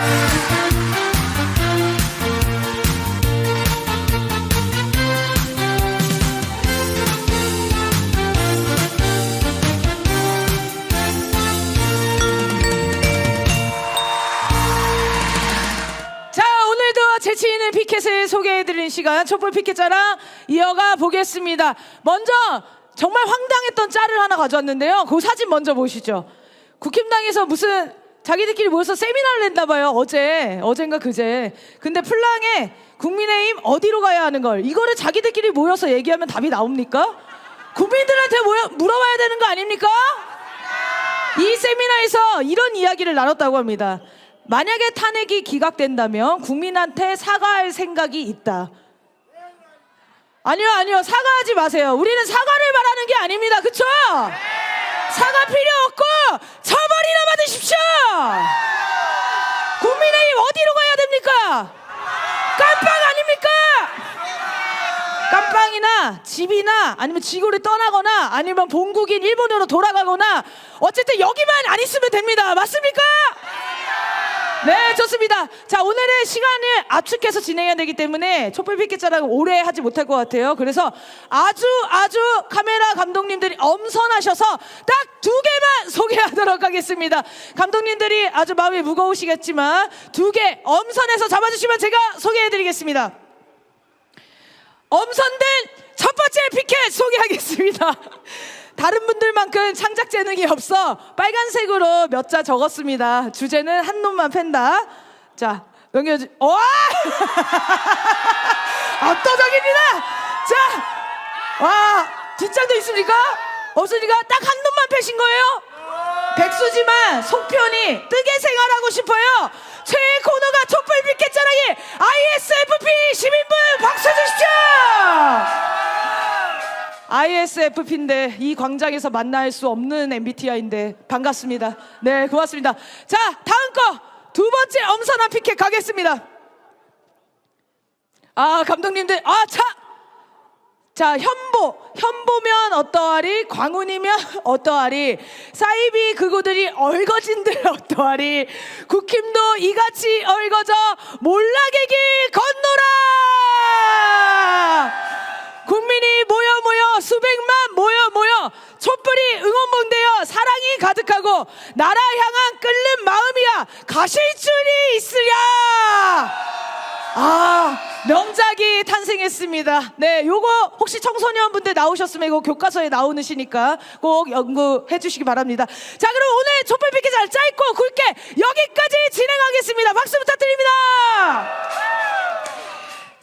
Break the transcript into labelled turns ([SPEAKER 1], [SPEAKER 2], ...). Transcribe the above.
[SPEAKER 1] 자, 오늘도 재치 있는 피켓을 소개해드리는 시간 촛불 피켓 자랑 이어가 보겠습니다. 먼저 정말 황당했던 짤을 하나 가져왔는데요. 그 사진 먼저 보시죠. 국힘당에서 무슨 자기들끼리 모여서 세미나를 냈나 봐요. 어제, 어젠가 그제. 근데 플랑에 국민의힘 어디로 가야 하는 걸 이거를 자기들끼리 모여서 얘기하면 답이 나옵니까? 국민들한테 모여, 물어봐야 되는 거 아닙니까? 이 세미나에서 이런 이야기를 나눴다고 합니다. 만약에 탄핵이 기각된다면 국민한테 사과할 생각이 있다. 아니요, 아니요. 사과하지 마세요. 우리는 사과를 말하는 게 아닙니다. 그쵸? 사과 필요 없고 처벌이나 받으십시오! 국민의힘 어디로 가야 됩니까? 깜빵 아닙니까? 깜빵이나 집이나 아니면 지구를 떠나거나 아니면 본국인 일본으로 돌아가거나 어쨌든 여기만 안 있으면 됩니다. 맞습니까? 네, 좋습니다. 자, 오늘은 시간을 압축해서 진행해야 되기 때문에 촛불 피켓자랑 오래 하지 못할 것 같아요. 그래서 아주 아주 카메라 감독님들이 엄선하셔서 딱 두 개만 소개하도록 하겠습니다. 감독님들이 아주 마음이 무거우시겠지만 두 개 엄선해서 잡아주시면 제가 소개해드리겠습니다. 엄선된 첫 번째 피켓 소개하겠습니다. 다른 분들만큼 창작 재능이 없어 빨간색으로 몇 자 적었습니다. 주제는 한 놈만 팬다. 자, 넘겨주. 와! 압도적입니다. 자, 와, 뒷장도 있습니까? 없으니까 딱 한 놈만 패신 거예요? 백수지만 속편이 뜨개 생활하고 싶어요. 최애 코너가 촛불 자랑이 ISFP 시민 ISFP인데 이 광장에서 만날 수 없는 MBTI인데 반갑습니다. 네, 고맙습니다. 자, 다음 거 두 번째 엄선한 피켓 가겠습니다. 아, 감독님들, 아, 차! 자, 현보. 현보면 어떠하리? 광운이면 어떠하리? 사이비 그구들이 얼거진들 어떠하리? 국힘도 이같이 얼거져 몰락의 길 건너라! 국민이 모여 모여 수백만 모여 모여 촛불이 응원봉되어 가득하고 나라 향한 끓는 마음이야. 가실 줄이 있으랴. 아 명작이 탄생했습니다. 네 요거 혹시 청소년분들 나오셨으면 이거 교과서에 나오는 시니까 꼭 연구해 주시기 바랍니다. 자 그럼 오늘 촛불 피켓 잘 짧고